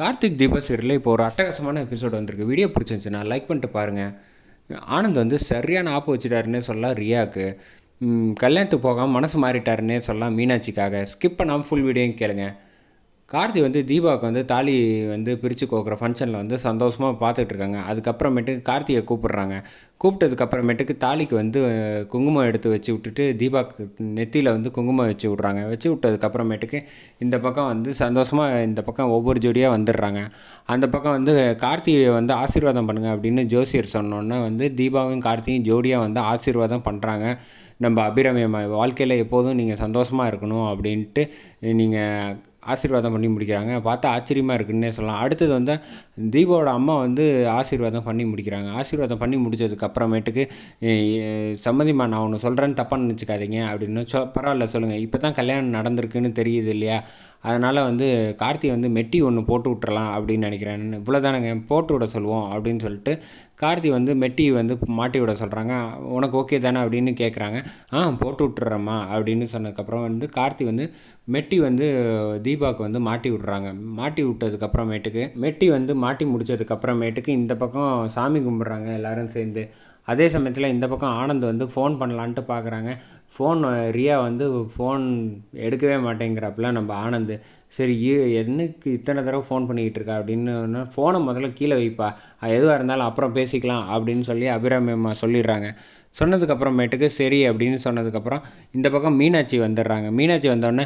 கார்த்திக் தீபா சீரியலில் இப்போ ஒரு அட்டகாசமான எபிசோட் வந்திருக்கு. வீடியோ பிடிச்சிருந்துச்சுன்னா லைக் பண்ணிட்டு பாருங்கள் ஆனந்த் வந்து சரியான ஆப்பு வச்சுட்டாருன்னே சொல்லலாம் ரியாவுக்கு கல்யாணத்துக்கு போகாமல் மனசு மாறிட்டாருன்னே சொல்லலாம் மீனாட்சிக்காக. ஸ்கிப் பண்ணாமல் ஃபுல் வீடியோயும் கேளுங்கள் கார்த்தி வந்து தீபாவுக்கு வந்து தாலி வந்து பிரித்து கோக்குற ஃபங்க்ஷனில் வந்து சந்தோஷமாக பார்த்துட்டு இருக்காங்க அதுக்கப்புறமேட்டுக்கு கார்த்தியை கூப்பிட்றாங்க. கூப்பிட்டதுக்கப்புறமேட்டுக்கு தாலிக்கு வந்து குங்குமம் எடுத்து வச்சு விட்டுட்டு தீபாக்கு நெத்தியில் வந்து குங்குமம் வச்சு விட்றாங்க. வச்சு விட்டதுக்கப்புறமேட்டுக்கு இந்த பக்கம் வந்து சந்தோஷமாக இந்த பக்கம் ஒவ்வொரு ஜோடியாக வந்துடுறாங்க. அந்த பக்கம் வந்து கார்த்தியை வந்து ஆசீர்வாதம் பண்ணுங்க அப்படின்னு ஜோசியர் சொன்னோன்னே வந்து தீபாவும் கார்த்தியும் ஜோடியாக வந்து ஆசீர்வாதம் பண்ணுறாங்க நம்ம அபிரமயமா வாழ்க்கையில் எப்போதும் நீங்கள் சந்தோஷமாக இருக்கணும் அப்படின்ட்டு நீங்கள் ஆசீர்வாதம் பண்ணி முடிக்கிறாங்க. பார்த்தா ஆச்சரியமாக இருக்குன்னே சொல்லலாம். அடுத்தது வந்து தீபாவோட அம்மா வந்து ஆசீர்வாதம் பண்ணி முடிக்கிறாங்க. ஆசீர்வாதம் பண்ணி முடிச்சதுக்கு அப்புறமேட்டுக்கு நான் ஒன்று சொல்கிறேன்னு தப்பாக நினச்சிக்காதீங்க. அப்படின்னு சொ பரவாயில்ல சொல்லுங்கள் இப்போ தான் கல்யாணம் நடந்திருக்குன்னு தெரியுது இல்லையா? அதனால் வந்து கார்த்தி வந்து மெட்டி ஒன்று போட்டு விட்றலாம் அப்படின்னு நினைக்கிறேன். இவ்வளோதானங்க போட்டு விட சொல்லுவோம் அப்படின்னு சொல்லிட்டு கார்த்தி வந்து மெட்டி வந்து மாட்டி விட சொல்கிறாங்க உனக்கு ஓகே தானே அப்படின்னு கேட்குறாங்க ஆ போட்டு விட்டுறேம்மா அப்படின்னு சொன்னதுக்கப்புறம் வந்து கார்த்தி வந்து மெட்டி வந்து தீபாவுக்கு வந்து மாட்டி விட்றாங்க. மாட்டி விட்டதுக்கப்புறமேட்டுக்கு மெட்டி வந்து மாட்டி முடிச்சதுக்கப்புறமேட்டுக்கு இந்த பக்கம் சாமி கும்பிட்றாங்க எல்லோரும் சேர்ந்து. அதே சமயத்தில் இந்த பக்கம் ஆனந்த் வந்து ஃபோன் பண்ணலான்ட்டு பார்க்குறாங்க ஃபோன் ரியா வந்து ஃபோன் எடுக்கவே மாட்டேங்கிறப்பல. நம்ம ஆனந்த் சரி என்னக்கு இத்தனை தடவை ஃபோன் பண்ணிக்கிட்டு இருக்கா? அப்படின்னு ஃபோனை முதல்ல கீழே வைப்பா. எதுவாக இருந்தாலும் அப்புறம் பேசிக்கலாம் அப்படின்னு சொல்லி அபிராமியம்மா சொல்லிடுறாங்க. சொன்னதுக்கப்புறமேட்டுக்கு சரி அப்படின்னு சொன்னதுக்கப்புறம் இந்த பக்கம் மீனாட்சி வந்துடுறாங்க. மீனாட்சி வந்தோடனே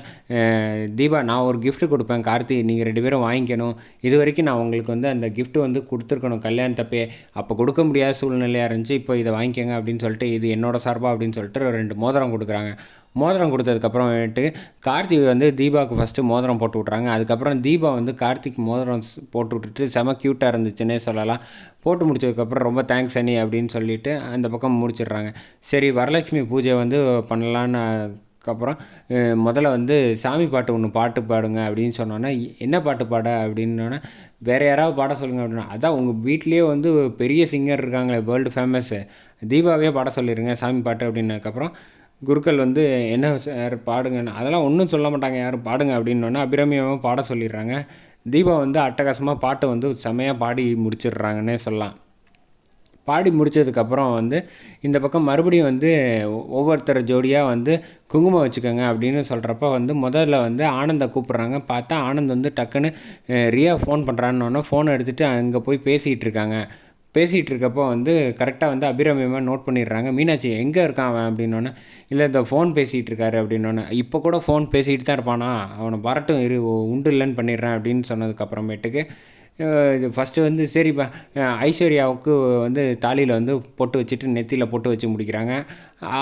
தீபா நான் ஒரு கிஃப்ட்டு கொடுப்பேன் கார்த்தி நீங்கள் ரெண்டு பேரும் வாங்கிக்கணும். இது வரைக்கும் நான் உங்களுக்கு வந்து அந்த கிஃப்ட் வந்து கொடுத்துருக்கணும் கல்யாணத்தப்பே அப்போ கொடுக்க முடியாத சூழ்நிலையாக இருந்துச்சு இப்போ இதை வாங்கிக்கோங்க அப்படின்னு சொல்லிட்டு இது என்னோட சார்பாக அப்படின்னு சொல்லிட்டு ரெண்டு மோதிரம் கொடுக்குறாங்க. மோதிரம் கொடுத்ததுக்கப்புறமேட்டு கார்த்திக் வந்து தீபாவுக்கு ஃபஸ்ட்டு மோதிரம் போட்டு விட்றாங்க அதுக்கப்புறம் தீபா வந்து கார்த்திக் மோதிரம் போட்டு விட்டுட்டு செம க்யூட்டாக இருந்துச்சுன்னே சொல்லலாம். போட்டு முடிச்சதுக்கப்புறம் ரொம்ப தேங்க்ஸ் அண்ணி அப்படின்னு சொல்லிட்டு அந்த பக்கம் முடிச்சிடுறாங்க. சரி வரலட்சுமி பூஜை வந்து பண்ணலான்னு அப்புறம் முதல்ல வந்து சாமி பாட்டு ஒன்று பாட்டு பாடுங்க அப்படின்னு சொன்னோன்னா என்ன பாட்டு பாட அப்படின்னோன்னா வேறு யாராவது பாட சொல்லுங்க அப்படின்னா அதான் உங்கள் வீட்லேயே வந்து பெரிய சிங்கர் இருக்காங்களே வேர்ல்டு ஃபேமஸ்ஸு தீபாவே பாட சொல்லிடுங்க சாமி பாட்டு அப்படின்னதுக்கப்புறம் குருக்கள் வந்து என்ன சார் பாடுங்கன்னு அதெல்லாம் ஒன்றும் சொல்ல மாட்டாங்க யாரும் பாடுங்க அப்படின்னோடனே அபிரமியமாக பாட சொல்லிடுறாங்க. தீபா வந்து அட்டகாசமாக பாட்டை வந்து செமையாக பாடி முடிச்சிடுறாங்கன்னே சொல்லலாம். பாடி முடிச்சதுக்கப்புறம் வந்து இந்த பக்கம் மறுபடியும் வந்து ஒவ்வொருத்தர் ஜோடியாக வந்து குங்குமம் வச்சுக்கோங்க அப்படின்னு சொல்கிறப்ப வந்து முதல்ல வந்து ஆனந்தை கூப்பிட்றாங்க. பார்த்தா ஆனந்த் வந்து டக்குன்னு ரியா ஃபோன் பண்ணுறான்னொன்னே ஃபோன் எடுத்துகிட்டு அங்கே போய் பேசிகிட்டு இருக்காங்க. பேசிகிட்டு இருக்கப்போ வந்து கரெக்டாக வந்து அபிரமியமாக நோட் பண்ணிடுறாங்க. மீனாட்சி எங்கே இருக்கான் அவன் அப்படின்னோடனே இல்லை இந்த ஃபோன் பேசிகிட்டு இருக்காரு அப்படின்னோடனே இப்போ கூட ஃபோன் பேசிகிட்டு தான் இருப்பானா? அவனை வரட்டும் இரு உண்டு இல்லைன்னு பண்ணிடுறேன் அப்படின்னு சொன்னதுக்கப்புறமேட்டுக்கு ஃபஸ்ட்டு வந்து சரிப்பா ஐஸ்வர்யாவுக்கு வந்து தாலியில் வந்து பொட்டு வச்சுட்டு நெத்தியில் பொட்டு வச்சு முடிக்கிறாங்க.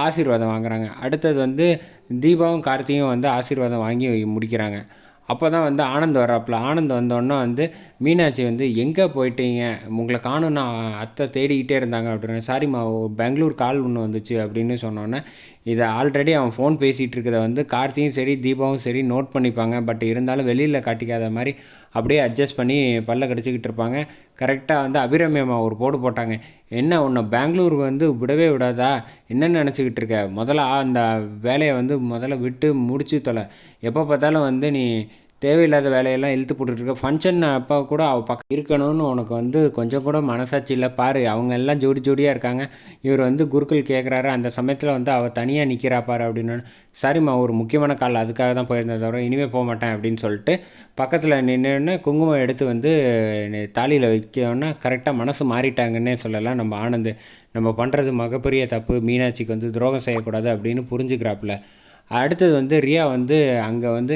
ஆசீர்வாதம் வாங்குறாங்க. அடுத்தது வந்து தீபாவும் கார்த்தியும் வந்து ஆசீர்வாதம் வாங்கி முடிக்கிறாங்க. அப்போ தான் வந்து ஆனந்த் வர்றாப்புல. ஆனந்த் வந்தோடனே வந்து மீனாட்சி வந்து எங்கே போயிட்டீங்க? உங்களை காணும்னா அத்தை தேடிக்கிட்டே இருந்தாங்க அப்படின்னு சாரிம்மா பெங்களூர் கால் ஒன்று வந்துச்சு அப்படின்னு சொன்னோன்னே இதை ஆல்ரெடி அவன் ஃபோன் பேசிகிட்டு இருக்கிறத வந்து கார்த்தியும் சரி தீபாவும் சரி நோட் பண்ணிப்பாங்க. பட் இருந்தாலும் வெளியில் காட்டிக்காத மாதிரி அப்படியே அட்ஜஸ்ட் பண்ணி பல்ல கடிச்சிக்கிட்டு இருப்பாங்க. கரெக்டாக வந்து அபிரமியம்மா ஒரு போடு போட்டாங்க. என்ன உன்னை பெங்களூர் வந்து விடவே விடாதா? என்னென்னு நினச்சிக்கிட்டு இருக்க? முதல்ல அந்த வேலையை வந்து முதல்ல விட்டு முடிச்சு தொலை. எப்போ பார்த்தாலும் வந்து நீ தேவையில்லாத வேலையெல்லாம் இழுத்து போட்டுட்ருக்க. ஃபங்க்ஷன் அப்போ கூட அவள் பக்கம் இருக்கணும்னு உனக்கு வந்து கொஞ்சம் கூட மனசாட்சி இல்லை. பாரு அவங்க எல்லாம் ஜோடி ஜோடியாக இருக்காங்க. இவர் வந்து குருக்கள் கேட்குறாரு அந்த சமயத்தில் வந்து அவள் தனியாக நிற்கிறா பாரு அப்படின்னு. சரிம்மா ஒரு முக்கியமான கால். அதுக்காக தான் போயிருந்தேன் தவிர இனிமேல் போக மாட்டேன் அப்படின்னு சொல்லிட்டு பக்கத்தில் நின்றுன்னு குங்குமம் எடுத்து வந்து தாலியில் வைக்கணும்னா கரெக்டாக மனசு மாறிட்டாங்கன்னே சொல்லலாம் நம்ம ஆனந்த். நம்ம பண்ணுறது மகப்பெரிய தப்பு. மீனாட்சிக்கு வந்து துரோகம் செய்யக்கூடாது அப்படின்னு புரிஞ்சுக்கிறாப்புல. அடுத்தது வந்து ரியா வந்து அங்கே வந்து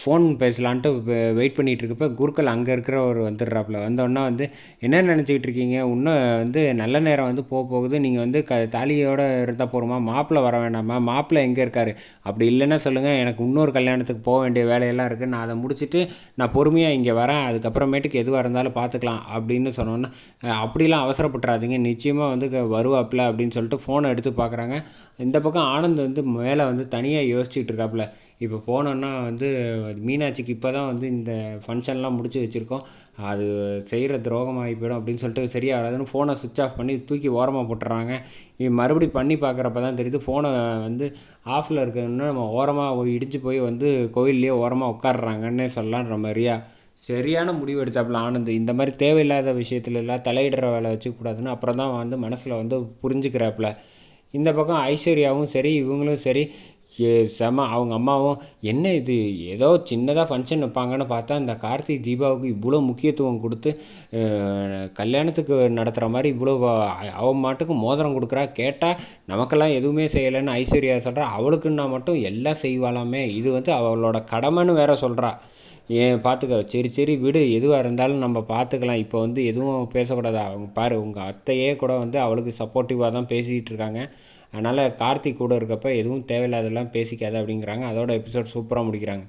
ஃபோன் பேசலான்ட்டு வெயிட் பண்ணிகிட்டு இருக்கப்ப குருக்கள் அங்கே இருக்கிறவர் வந்துடுறாப்புல. வந்தோடனே வந்து என்ன நினச்சிக்கிட்டு இருக்கீங்க இன்னும் வந்து நல்ல நேரம் வந்து போக போகுது. நீங்கள் வந்து க தாலியோடு இருந்தால் போகிறோமா மாப்பிள்ளை வர வேண்டாமா மாப்பிள்ளை எங்கே இருக்கார்? அப்படி இல்லைன்னா சொல்லுங்கள் எனக்கு இன்னொரு கல்யாணத்துக்கு போக வேண்டிய வேலையெல்லாம் இருக்குது நான் அதை முடிச்சுட்டு நான் பொறுமையாக இங்கே வரேன். அதுக்கப்புறமேட்டுக்கு எதுவாக இருந்தாலும் பார்த்துக்கலாம். அப்படின்னு சொன்னோன்னா அப்படிலாம் அவசரப்பட்டுறாதீங்க. நிச்சயமாக வந்து வருவாப்பில் வருவாப்புல. அப்படின்னு சொல்லிட்டு ஃபோனை எடுத்து பார்க்குறாங்க. இந்த பக்கம் ஆனந்த் வந்து மேலே வந்து தனியாக யோசிச்சுட்டு இருக்காப்புல இப்போ போனோன்னா வந்து மீனாட்சிக்கு இப்போ தான் வந்து இந்த ஃபங்க்ஷன்லாம் முடிச்சு வச்சுருக்கோம். அது செய்கிற துரோகமாகி போயிடும் அப்படின்னு சொல்லிட்டு சரியாக வராதுன்னு ஃபோனை சுவிட்ச் ஆஃப் பண்ணி தூக்கி ஓரமாக போட்டுறாங்க. இது மறுபடியும் பண்ணி பார்க்குறப்ப தான் தெரியுது ஃபோனை வந்து ஆஃபில் இருக்கிறதுனா நம்ம ஓரமாக இடிச்சு போய் வந்து கோயில்லையே ஓரமாக உட்காடுறாங்கன்னே சொல்லலாம் நம்ம சரியான முடிவு எடுத்தாப்புல ஆனந்த். இந்த மாதிரி தேவையில்லாத விஷயத்துலலாம் தலையிடுற வேலை வச்சுக்கூடாதுன்னு அப்புறம் தான் வந்து மனசில் வந்து புரிஞ்சுக்கிறாப்புல. இந்த பக்கம் ஐஸ்வர்யாவும் சரி இவங்களும் சரி ஏ செம அவங்க அம்மாவும் என்ன இது? ஏதோ சின்னதாக ஃபங்க்ஷன் வைப்பாங்கன்னு பார்த்தா இந்த கார்த்திக் தீபாவுக்கு இவ்வளோ முக்கியத்துவம் கொடுத்து கல்யாணத்துக்கு நடத்துகிற மாதிரி இவ்வளோ அவன் மாட்டுக்கு மோதிரம் கொடுக்குறா. கேட்டால் நமக்கெல்லாம் எதுவுமே செய்யலைன்னு ஐஸ்வர்யா சொல்கிறா அவளுக்குன்னா மட்டும் எல்லாம் செய்வாளாமே. இது வந்து அவளோட கடமைன்னு வேற சொல்கிறா ஏன் பார்த்துக்க சரி சரி விடு. எதுவாக இருந்தாலும் நம்ம பார்த்துக்கலாம் இப்போ வந்து எதுவும் பேசக்கூடாது. அவங்க பாரு உங்கள் அத்தையே கூட வந்து அவளுக்கு சப்போர்ட்டிவாக தான் பேசிக்கிட்டு இருக்காங்க. அதனால் கார்த்திக் கூட இருக்கப்போ எதுவும் தேவையில்லாதெல்லாம் பேசிக்காத அப்படிங்கிறாங்க. அதோட எபிசோட் சூப்பராக முடிக்கிறாங்க.